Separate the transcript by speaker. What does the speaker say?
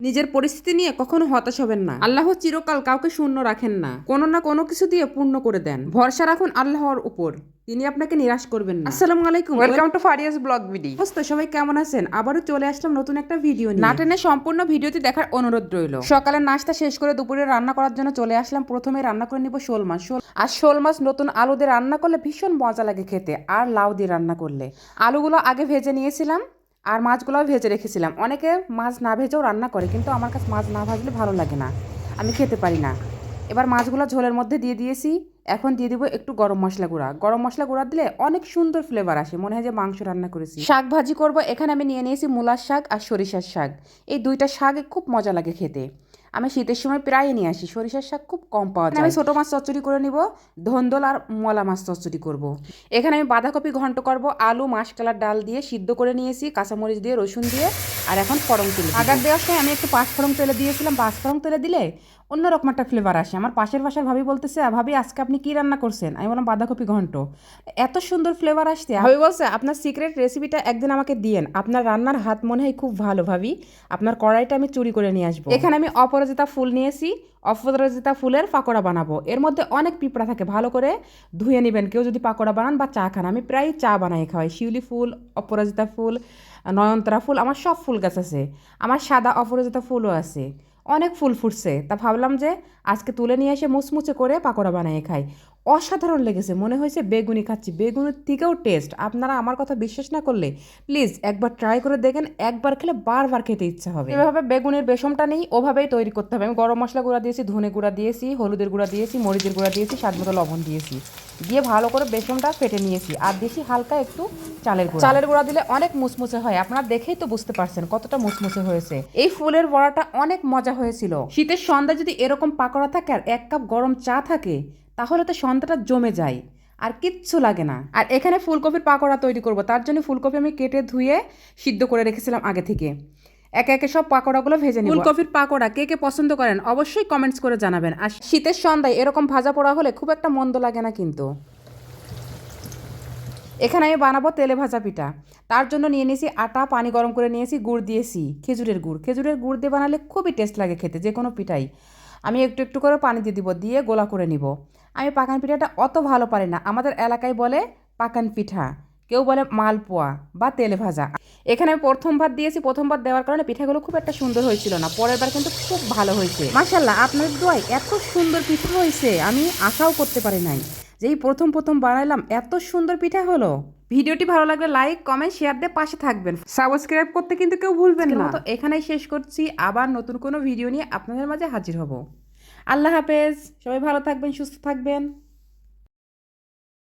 Speaker 1: নিজের পরিস্থিতি নিয়ে কখনো হতাশ হবেন না। আল্লাহ চিরকাল কাউকে শূন্য রাখেন না। কোনো না কোনো কিছু দিয়ে পূর্ণ করে দেন। ভরসা রাখুন আল্লাহর উপর। তিনি আপনাকে নিরাশ করবেন না। আসসালামু আলাইকুম। Welcome to Faria's blog video অবস্থা সবাই কেমন আছেন? আবারও চলে আসলাম নতুন একটা ভিডিও নিয়ে। নাটেনে সম্পূর্ণ ভিডিওটি দেখার অনুরোধ রইল। সকালের নাস্তা শেষ করে দুপুরে রান্না করার জন্য চলে আসলাম। প্রথমে রান্না করে নিব শোল মাছ। শোল আর শোল মাছ নতুন আলু দিয়ে রান্না করলে ভীষণ মজা লাগে খেতে। আর লাউ দিয়ে রান্না করলে। আলুগুলো আগে ভেজে নিয়েছিলাম। আর মাছগুলোও ভেজে রেখেছিলাম। অনেকে মাছ না ভেজেও রান্না করে, কিন্তু আমার কাছে মাছ না ভাজলে ভালো লাগে না। আমি খেতে পারি না। এবার মাছগুলো ঝোলের মধ্যে দিয়ে দিয়েছি। এখন দিয়ে দিব একটু গরম মশলা গুঁড়া। গরম মশলা গুঁড়া দিলে অনেক সুন্দর ফ্লেভার আসে, মনে হয় যে মাংস রান্না করেছি। শাক ভাজি করব, এখানে আমি নিয়ে নিয়েছি মূলার শাক আর সরিষার শাক। এই দুইটা শাক খুব মজা লাগে খেতে। আমি শীতের সময় প্রায় নিয়ে আসি। সরিষার শাক খুব কম পাওয়া যায় আমি ছোটো মাছ চচ্চড়ি করে নিব ধন্দল আর মলা মাছ চচ্চড়ি করব। এখানে আমি বাঁধাকপি ঘন্ট করব আলু মাসকালার ডাল দিয়ে সিদ্ধ করে নিয়েছি কাঁচামরিচ দিয়ে রসুন দিয়ে আর এখন ফরম তেল আগার দেওয়ার সময় আমি একটু পাঁচ ফরম তেলে দিয়েছিলাম। পাঁচ ফরম তেলে দিলে অন্যরকম একটা ফ্লেভার আসে। আমার পাশের বাসার ভাবি বলতেছে ভাবি আজকে আপনি কি রান্না করছেন? আমি বললাম বাঁধাকপি ঘন্ট। এত সুন্দর ফ্লেভার আসছে। ভাবি বলছে আপনার সিক্রেট রেসিপিটা একদিন আমাকে দিয়েন। আপনার রান্নার হাত মনে হয় খুব ভালো ভাবি। আপনার কড়াইটা আমি চুরি করে নিয়ে আসব। এখানে আমি অপরাজিতা ফুল নিয়েছি। অপরাজিতা ফুলের পাকোড়া বানাবো। এর মধ্যে অনেক পিঁপড়া থাকে ভালো করে ধুয়ে নেবেন। কেউ যদি পাকোড়া বানান বা চা খান আমি প্রায় চা বানাই খাওয়াই। শিউলি ফুল অপরাজিতা ফুল নয়নতারা ফুল আমার সব ফুল গাছ আছে। আমার সাদা অপরাজিতা ফুলও আছে। অনেক ফুল ফুটছে। তা ভাবলাম যে আজকে তুলে নিয়ে এসে মুচমুচে করে পাকোড়া বানিয়ে খাই। অসাধারণ লেগেছে, মনে হয়েছে বেগুনি খাচ্ছি। বেগুনের থেকেও টেস্ট আপনারা আমার কথা বিশ্বাস না করলে প্লিজ একবার ট্রাই করে দেখেন, একবার খেলে বারবার খেতে ইচ্ছা হবে। এভাবে বেগুনের বেসমটা নেই, ওভাবেই তৈরি করতে হবে। আমি গরম মশলা গুঁড়া দিয়েছি, ধনে গুঁড়া দিয়েছি, হলুদের গুঁড়া দিয়েছি, মরিচের গুঁড়া দিয়েছি স্বাদ মতো লবণ দিয়েছি। দিয়ে ভালো করে বেসনটা ফেটে নিয়েছি। আর দিয়েছি হালকা একটু চালের গুঁড়া। চালের গুঁড়া দিলে অনেক মুচমুচে হয়। আপনারা দেখেই তো বুঝতে পারছেন কতটা মুচমুচে হয়েছে। এই ফুলের বড়াটা অনেক মজা হয়েছিল। শীতের সন্ধ্যা যদি এরকম পাকোড়া থাকে আর এক কাপ গরম চা থাকে, তাহলে তো সন্ধ্যাটা জমে যায়। আর কিচ্ছু লাগে না। আর এখানে ফুলকপির পাকোড়া তৈরি করব। তার জন্য ফুলকপি আমি কেটে ধুয়ে সিদ্ধ করে রেখেছিলাম আগে থেকে। একে একে সব পাকোড়াগুলো ভেজে নিব। ফুলকপির পাকোড়া কে কে পছন্দ করেন অবশ্যই কমেন্টস করে জানাবেন। আর শীতের সন্ধ্যায় এরকম ভাজা পোড়া হলে খুব একটা মন্দ লাগে না কিন্তু। এখানে আমি বানাবো তেলে ভাজা পিঠা। তার জন্য নিয়ে নিয়েছি আটা, পানি গরম করে নিয়েছি, গুড় দিয়েছি, খেজুরের গুড়। খেজুরের গুড় দিয়ে বানালে খুবই টেস্ট লাগে খেতে, যে কোনো পিঠাই। আমি একটু একটু করে পানি দিয়ে দিব, দিয়ে গোলা করে নিব। আমি পাকান পিঠাটা অত ভালো পারি না। আমাদের এলাকায় বলে পাকান পিঠা। কেউ বলে মালপোয়া বা তেলে ভাজা। এখানে আমি প্রথমবার দিয়েছি প্রথমবার দেওয়ার কারণে পিঠাগুলো খুব একটা সুন্দর হয়েছিল না। পরের বার কিন্তু খুব ভালো হয়েছে। মাসাল্লাহ আপনার দোয়াই এত সুন্দর পিঠা হয়েছে আমি আশাও করতে পারি নাই যেই প্রথম প্রথম বানাইলাম এত সুন্দর পিঠা হলো। ভিডিওটি ভালো লাগলে লাইক কমেন্ট শেয়ার দিয়ে পাশে থাকবেন। সাবস্ক্রাইব করতে কিন্তু কেউ ভুলবেন না। তো এখানেই শেষ করছি আবার নতুন কোনো ভিডিও নিয়ে আপনাদের মাঝে হাজির হব। আল্লাহ হাফেজ সবাই ভালো থাকবেন সুস্থ থাকবেন।